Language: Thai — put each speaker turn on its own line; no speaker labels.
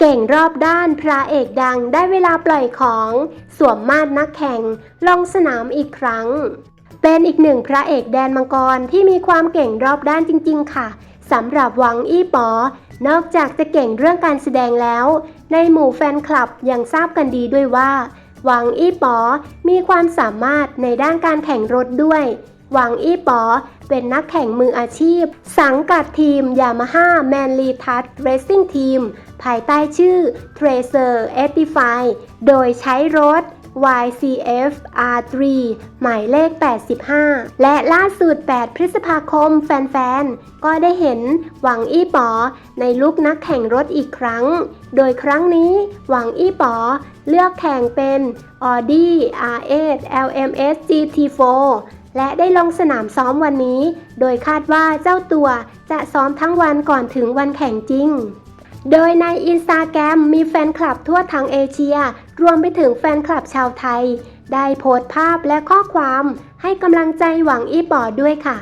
เก่งรอบด้านพระเอกดังได้เวลาปล่อยของ สวมมาดนักแข่ง ลงสนามอีกครั้ง เป็นอีกหนึ่งพระเอกแดนมังกรที่มีความเก่งรอบด้านจริง ๆ ค่ะสำหรับหวังอี้ป๋อนอกจากจะเก่งเรื่องการแสดงแล้ว ในหมู่แฟนคลับยังทราบกันดีด้วยว่าหวังอี้ป๋อมีความสามารถในด้านการแข่งรถด้วย หวังอี้ป๋อเป็นนักแข่งมืออาชีพ สังกัดทีม Yamaha Manly Touch Racing Team ภายใต้ชื่อ Tracer 85โดยใช้รถ YCF R3 หมายเลข 85 และล่าสุด 8 พฤษภาคม แฟน ๆ ก็ได้เห็นหวังอี้ป๋อในลุคนักแข่งรถอีกครั้ง โดยครั้งนี้หวังอี้ป๋อเลือกแข่งเป็น Audi R8 LMS GT4 และได้ลงสนามซ้อมวันนี้ โดยคาดว่าเจ้าตัวจะซ้อมทั้งวันก่อนถึงวันแข่งจริง โดยในอินสตาแกรมมีแฟนคลับทั่วทั้งเอเชีย รวมไปถึงแฟนคลับชาวไทย ได้โพสต์ภาพและข้อความให้กำลังใจหวังอีป๋อด้วยค่ะ